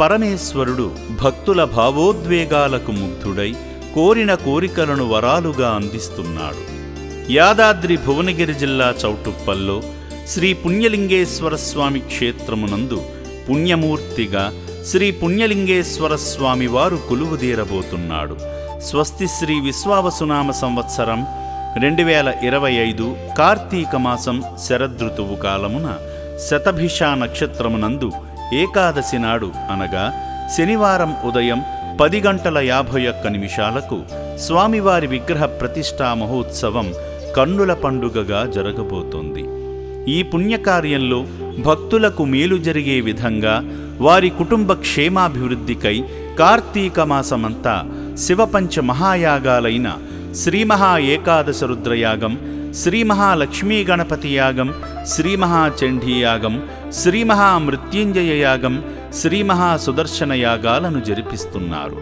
పరమేశ్వరుడు భక్తుల భావోద్వేగాలకు ముగ్ధుడై కోరిన కోరికలను వరాలుగా అందిస్తున్నాడు. యాదాద్రి భువనగిరి జిల్లా చౌటుప్పల్లో శ్రీ పుణ్యలింగేశ్వర స్వామి క్షేత్రమునందు పుణ్యమూర్తిగా శ్రీ పుణ్యలింగేశ్వర స్వామి వారు కొలువుదీరబోతున్నాడు. స్వస్తి శ్రీ విశ్వావసునామ సంవత్సరం రెండు వేల ఇరవై ఐదు కార్తీక మాసం శరదృతువు కాలమున శతభిషా నక్షత్రమునందు ఏకాదశి నాడు అనగా శనివారం ఉదయం పది గంటల యాభై ఒక్క నిమిషాలకు స్వామివారి విగ్రహ ప్రతిష్టా మహోత్సవం కన్నుల పండుగగా జరగబోతోంది. ఈ పుణ్యకార్యంలో భక్తులకు మేలు జరిగే విధంగా వారి కుటుంబ క్షేమాభివృద్ధికై కార్తీక మాసమంతా శివపంచ మహాయాగాలైన శ్రీమహా ఏకాదశ రుద్రయాగం శ్రీమహాలక్ష్మీ గణపతి యాగం శ్రీ మహాచండీ యాగం మహామృత్యుంజయ యాగం శ్రీ మహా సుదర్శన యాగాలను జరిపిస్తున్నారు.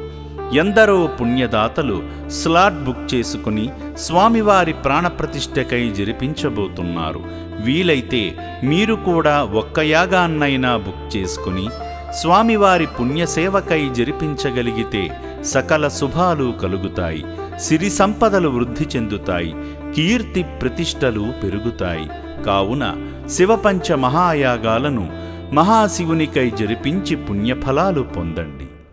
ఎందరో పుణ్యదాతలు స్లాట్ బుక్ చేసుకుని స్వామివారి ప్రాణప్రతిష్ఠకై జరిపించబోతున్నారు. వీలైతే మీరు కూడా ఒక్క యాగాన్నైనా బుక్ చేసుకుని స్వామివారి పుణ్యసేవకై జరిపించగలిగితే సకల శుభాలు కలుగుతాయి. సిరి సంపదలు వృద్ధి చెందుతాయి. కీర్తి ప్రతిష్టలు పెరుగుతాయి. కావున శివపంచ మహాయాగాలను మహాశివునికై జరిపించి పుణ్యఫలాలు పొందండి.